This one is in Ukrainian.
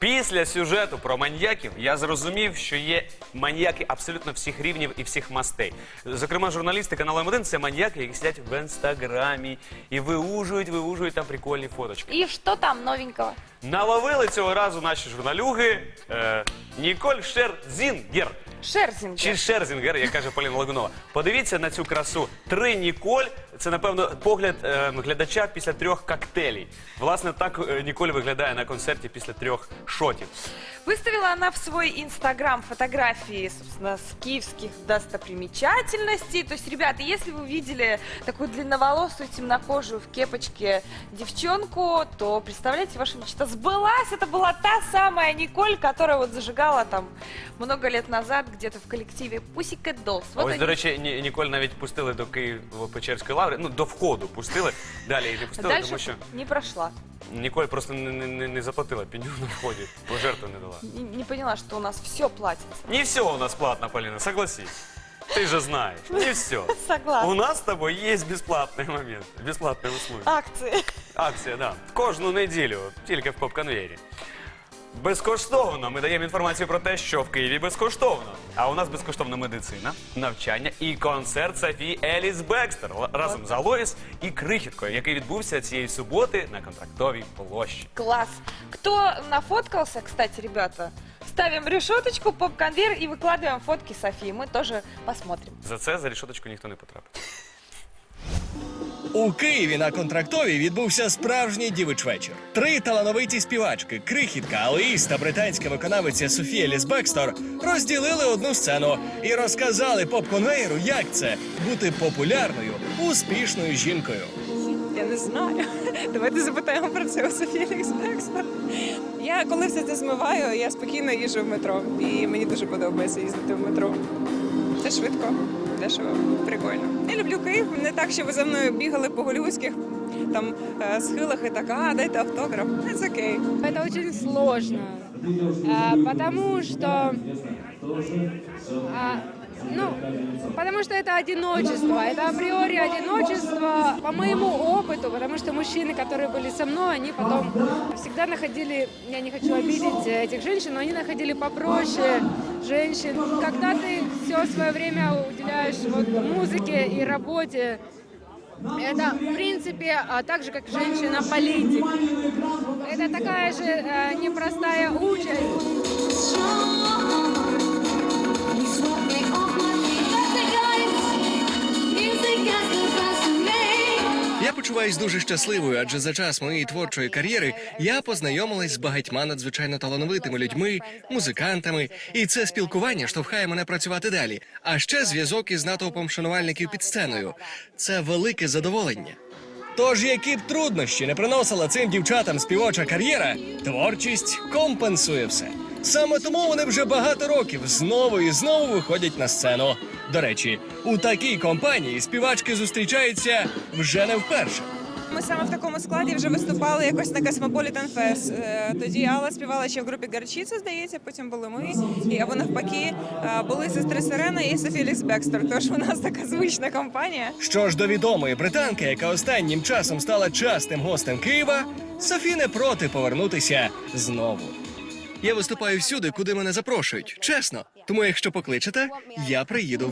Після сюжету про маньяків я зрозумів, що є маньяки абсолютно всіх рівнів і всіх мастей. Зокрема, журналісти каналу М1 – це маньяки, які сидять в інстаграмі і виужують, виужують там прикольні фоточки. И что там новенького? Наловили цього разу наші журналюги е, Ніколь Шерзінгер. Шерзинг. Чи Шерзінгер, як каже Поліна Лагунова. Подивіться на цю красу. Три Ніколь. Це, напевно, погляд е, глядача після трьох коктейлей. Власне, так е, Ніколь виглядає на концерті після трьох шотів. Выставила она в свой инстаграм фотографии, собственно, с киевских достопримечательностей. То есть, ребята, если вы видели такую длинноволосую, темнокожую в кепочке девчонку, то представляете, ваша мечта сбылась. Это была та самая Николь, которая вот зажигала там много лет назад где-то в коллективе Pussycat Dolls. А Вот ось, они- до речі, Ні- Ніколь навіть пустили до Києво-Печерської лаври. Ну, до входу пустили. Далі її не пустили, Дальше тому що не прошла. Ніколь просто не, не, не- не заплатила пеню на вході, пожертву не дала. Не, не поняла, что у нас все платится. Не все у нас платно, Полина, согласись. Ты же знаешь, не все. Согласна. У нас с тобой есть бесплатные моменты, бесплатные услуги. Акции. Акція, да. Кожну неділю, тільки в поп-конвейері. Безкоштовно ми даємо інформацію про те, що в Києві безкоштовно. А у нас безкоштовна медицина, навчання і концерт Софії Еліс Бекстер л- разом з Алоїс і Крихіткою, який відбувся цієї суботи на контрактовій площі. Класс. Кто нафоткался, кстати, ребята, ставим решеточку, поп-конвейер и выкладываем фотки Софии. Мы тоже посмотрим. За це за рішоточку ніхто не потрапить. У Києві на контрактовій відбувся справжній дівич вечір. Три талановиті співачки Крихітка, Алоїс та британська виконавиця Софія Лісбекстор розділили одну сцену і розказали поп-конвейеру, як це бути популярною, успішною жінкою. Я не знаю. Давайте запитаємо про це у Софії Експерт. Я коли все це змиваю, я спокійно їжджу в метро. І мені дуже подобається їздити в метро. Це швидко, дешево, прикольно. Я люблю Київ. Не так, що ви за мною бігали по голівудських там е, схилах і так, а дайте автограф. Це окей. Це дуже сложно, тому потому что, а, ну, потому что это одиночество, это априори одиночество по моему опыту, потому что мужчины, которые были со мной, они потом всегда находили, я не хочу обидеть этих женщин, но они находили попроще женщин. Когда ты все свое время уделяешь вот музыке и работе, это, в принципе, а, так же, как женщина-политик. Это такая же э, непростая участь. Почуваюсь дуже щасливою, адже за час моєї творчої кар'єри я познайомилась з багатьма надзвичайно талановитими людьми, музикантами, і це спілкування штовхає мене працювати далі. А ще зв'язок із натовпом шанувальників під сценою. Це велике задоволення. Тож, які б труднощі не приносила цим дівчатам співоча кар'єра, творчість компенсує все. Саме тому вони вже багато років знову і знову виходять на сцену. До речі, у такій компанії співачки зустрічаються вже не вперше. Ми саме в такому складі вже виступали якось на Cosmopolitan Fest. Е, Тоді Алла співала ще в групі Гарчиця, здається, потім були ми. І або навпаки, е, були сестри Сирена і Софі Лікс Бекстер. Тож у нас така звична компанія. Що ж до відомої британки, яка останнім часом стала частим гостем Києва, Софі не проти повернутися знову. Я виступаю всюди, куди мене запрошують. Чесно. Тому, якщо покличете, я приїду.